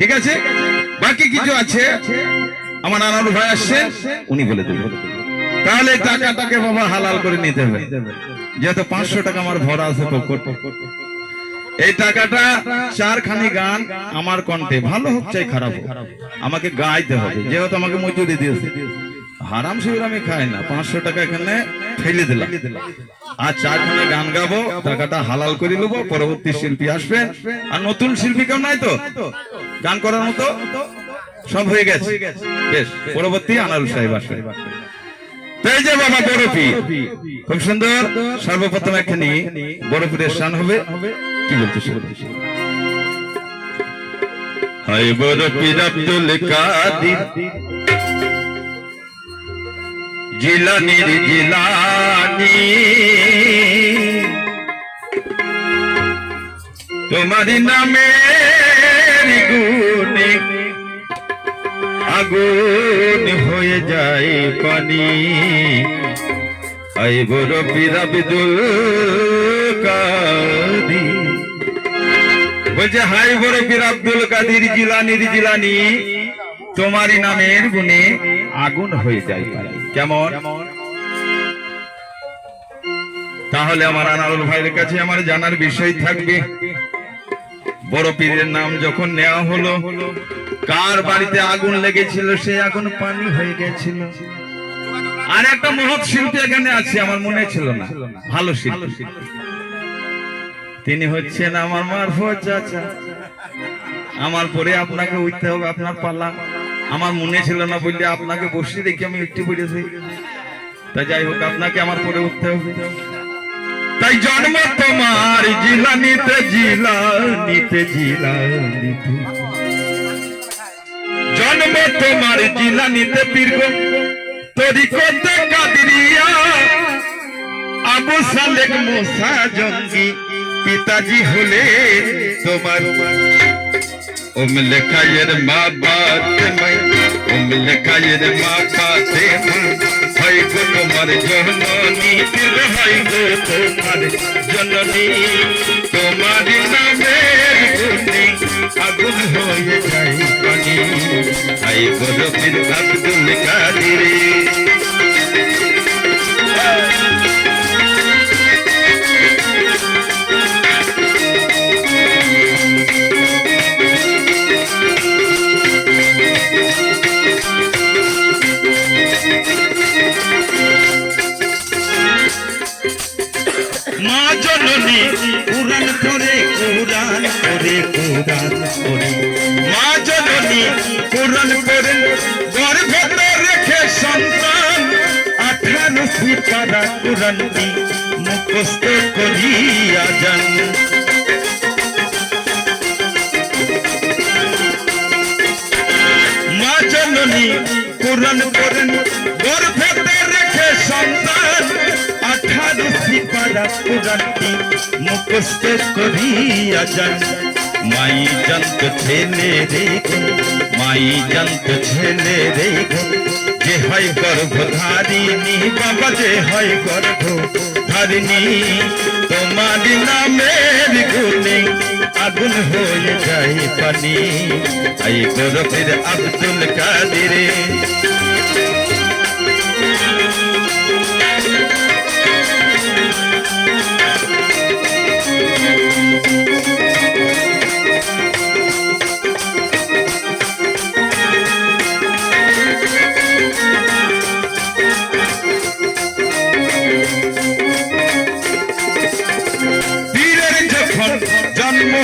ঠিক আছে? বাকি কিছু আছে? আমার নানার ভাই আসছেন উনি বলে দেবেন তাহলে টাকাটাকে বাবা হালাল করে নিতে হবে। যেহেতু পাঁচশো টাকা আমার ভরা আছে পকেট। এই টাকাটা চারখানি গান আমার কণ্ঠে ভালো হোক চাই খারাপ হোক। আমাকে গাইতে হবে। যেহেতু আমাকে মজুরি দিয়েছে। হারাম শিবির আমি খাই না। পাঁচশো টাকা এখানে ফেলে দিলাম। আর চারখানে গান গাবো টাকাটা হালাল করে নেব, পরবর্তী শিল্পী আসবে। আর নতুন শিল্পী কেউ নাই তো? গান করার মতো? সব হয়ে গেছে? বেশ, পরবর্তী আনারুল সাহেব আসবে। বরফি, খুব সুন্দর, সর্বপ্রথম এখানে বরফির স্থান হবে। কি বলতে হাই বরফির আব্দুল কাদির জিলানির জিলানি। তোমার নামে গুণে আগুন হয়ে যায় পানি। আই বড় পিরাবিদুল কাদি। বলছে হাই বড় পীর আব্দুল কাদির জিলানির জিলানি। তোমারই নামের গুণে আগুন হয়ে যায় পানি। কেমন? তাহলে আমার আনারুল ভাইয়ের কাছে আমার জানার বিষয় থাকবে। বড় পীরের নাম যখন নেওয়া হলো, কার বাড়িতে আগুন লেগেছিল, সে আগুন পানি হয়ে গেছিল। আর একটা মহৎ শিল্পী এখানে আছে, আমার মনে ছিল না। ভালো শিল্পী। তিনি হচ্ছেন আমার মারফত চাচা। আমার পরে আপনাকে উঠতে হবে, আপনার পালা। আমার মনে ছিল না বললে আপনাকে বসে দেখি, আমি একটু বলেছি। তা যাই হোক, আপনাকে আমার পরে উঠতে হবে। তাই জন্ম তোমার, জিলানিতে জিলানিতে জিলানিতে জন্ম তোমার, জিলানিতে পীরগ। তরিকতে কাদরিয়া, আবু সালেক মুসা জঙ্গি, পিতাজি হলে তোমার। খায়ের মা বাতে মাই উমল খায়ের মা বাতে মাই হয় গো তোমার জননী দিল হয় গো তোমার জননী তোমার নামের গুণে আগুন হয়ে যায় পানি হাই গো রবির আব্দুল কাদির করে কুরান করে কুরান করে। মা জননী, পুরাণ করে গর্ভে রেখে সন্তান। আঠারো সিপারা কুরানটি মুখস্থ করিয়া যান। মা জননী, পুরাণ করেন, গর্ভে রেখে সন্তান। সিপারা পুরাণটি মুখস্থ করিয়া যান মাই জানত ছেলে রে গো, মাই জানত ছেলে রে গো, যে হয় গর্ভধারিণী বাবা যে হয় গর্ভধারিণী তোমার নামের গুণে আগুন হয়ে যায় পানি। আই গরফের আব্দুল কাদিরে।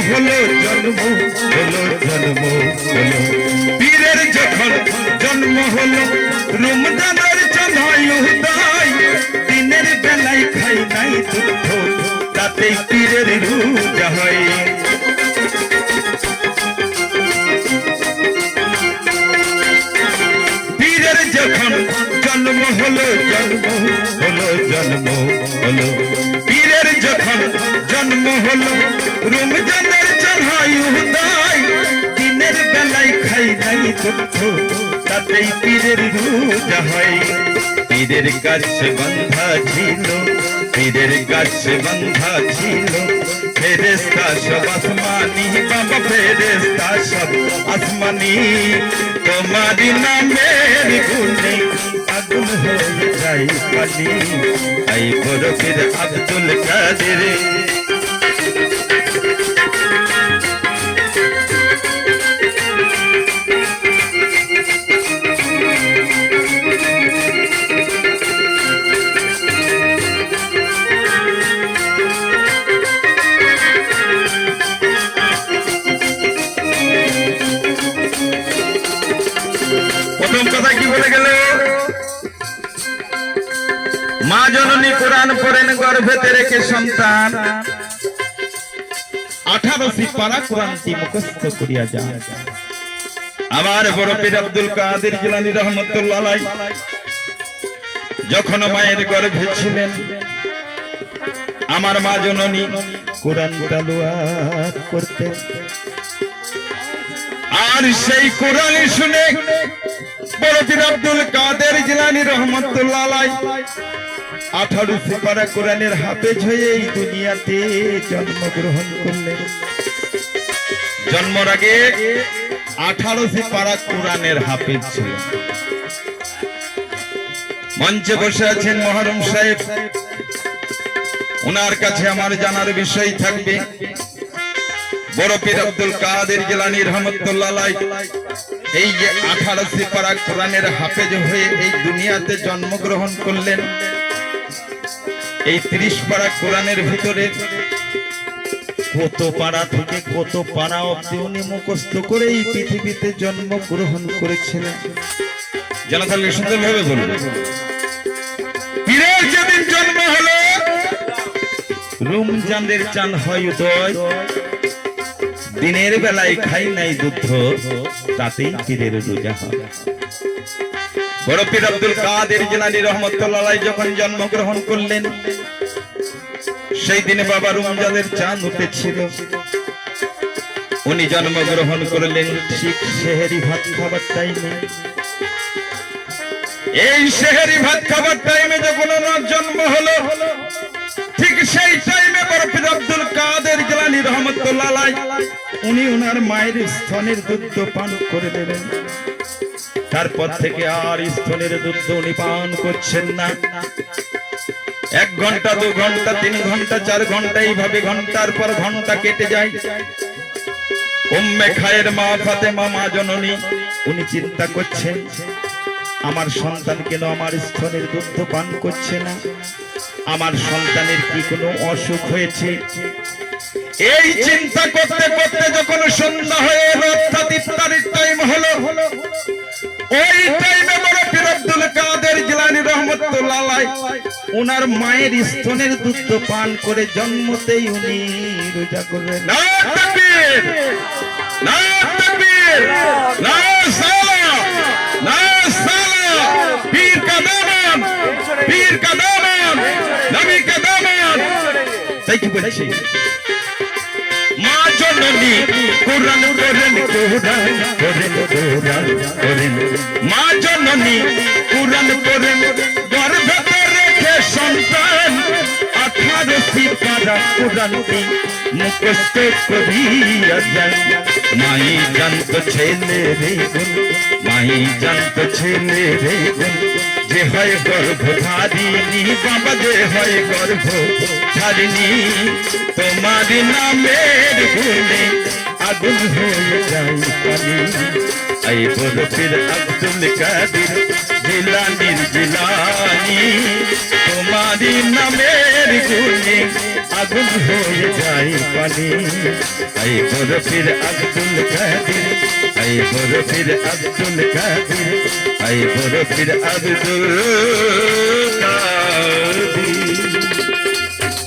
হলো জন্ম হলো জন্ম হলো। পীরের যখন জন্ম হলো, রমজানের চন্দ্রায় উদয়, দিনের বেলায় খাই নাই দুঃখ তাতেই পীরের রোজা হয়। পীরের যখন জন্ম হলো জন্ম হলো জন্ম হলো। পীরের যখন জন্ম হলো, রমজানের দুঃখ তাতেই পীরের রোজা হয়। পীরের গাছ বন্ধা ছিল, পীরের গাছ বন্ধা ছিল। ফেরেস্তা সব আসমানি, বাবা ফেরেস্তা সব আসমানি। তোমারি নামের গুণে আগুন হয়ে যায় পানি। আই বরফের আব্দুল কাদের মা জননী কোরআন পড়েন গর্ভেতে রেখে সন্তান। আঠারোশি পারা কোরআনটি মুখস্থ করিয়া যান আমার বড় পীর আব্দুল কাদের জিলানী রহমতুল্লাহ যখন মায়ের গর্ভে ছিলেন আমার মা জননী কোরআন তালুয়াত করতেন আর সেই কোরআন শুনে বড় পীর আব্দুল কাদের জিলানী রহমতুল্লাহ আঠারো সেপারা কোরআনের হাফেজ হয়ে এই দুনিয়াতে জন্মগ্রহণ করলেন। জন্মর আগে আঠারো পারা কোরআনের হাফেজ ছিলেন। মঞ্চে বসে আছেন মহরম সাহেব। ওনার কাছে আমার জানার বিষয় থাকবে। বড় পীর আব্দুল কাদের জেলানি রহমতুল্লাহ এই যে আঠারো পারা কোরআনের হাফেজ হয়ে এই দুনিয়াতে জন্মগ্রহণ করলেন। এই ত্রিশ পারা কোরআনের ভিতরে, কত পাড়া থেকে কত পাড়া অব্দি উনি মুখস্থ করে এই পৃথিবীতে জন্মগ্রহণ করেছিলেন। জানা থাকলে সুন্দরভাবে বলবে পীরের যেদিন জন্ম হলো, রমজানের চান হয় উদয়, দিনের বেলায় খাই নাই দুধ, তাতেই পীরের রোজা হয়। বড় পীর আব্দুল কাদের জিলানী রহমতুল্লাহ যখন জন্মগ্রহণ করলেন, সেই দিনে বাবা রমজানের চাঁদ উঠেছিল। উনি জন্মগ্রহণ করলেন ঠিক ভাত খাবার টাইমে এই সেহেরি ভাত খাবার টাইমে যখন ওনার জন্ম হলো, ঠিক সেই টাইমে বরফির আব্দুল কাদের গেলানি রহমতুল্লাহ উনি ওনার মায়ের স্তনের দুধ পান করে দেবেন। তারপর থেকে আর স্তনের দুধ উনি পান করছেন না। এক ঘণ্টা, দু ঘণ্টা, তিন ঘণ্টা, চার ঘণ্টা, এইভাবে ঘণ্টার পর ঘণ্টা কেটে যায়। উম্মে খায়ের মা ফাতেমা, মা জননী, উনি চিন্তা করছেন, আমার সন্তান কেন আমার স্তনের দুধ পান করছে না? আমার সন্তানের কি কোনো অসুখ হয়েছে? এই চিন্তা করতে করতে যখন সন্ধ্যা হয়ে অর্থাৎ ইফতারির টাইম হলো, ওই টাইমে বড় পীর আব্দুল কাদের জিলানী রহমতুল্লাহ ওনার মায়ের স্তনের দুধ পান করে জন্মতেই উনি রোজা করলেন। না, তাকবীর! না তাকবীর! না সালা না সালা পীর কা দামান পীর কা দামান নবী কা দামান তাই কি বলছি? মা জননী কোরআন করেন কোরআন করেন কোরআন করেন। মা জননী কোরআন করেন, গর্ভে রেখে সন্তান, আঠারো সিপারা কোরআনটি মুখস্থ করিয়া যান মাই জানত ছেলে রে গুণ, মাই জানত ছেলে রে গুণ। যে হয় গর্ভধারিণী বাবা যে হয় গর্ভধারিণী। তোমার নামের গুণে আগুন হয়ে যাই এই বরফের আব্দুল কাদির জিলানির জিলানি। আগুন হয়ে যাই পানি। এই বরফির আব্দুল কাদের এই বরফির আব্দুল কাদের এই বরফির আব্দুল কাদের।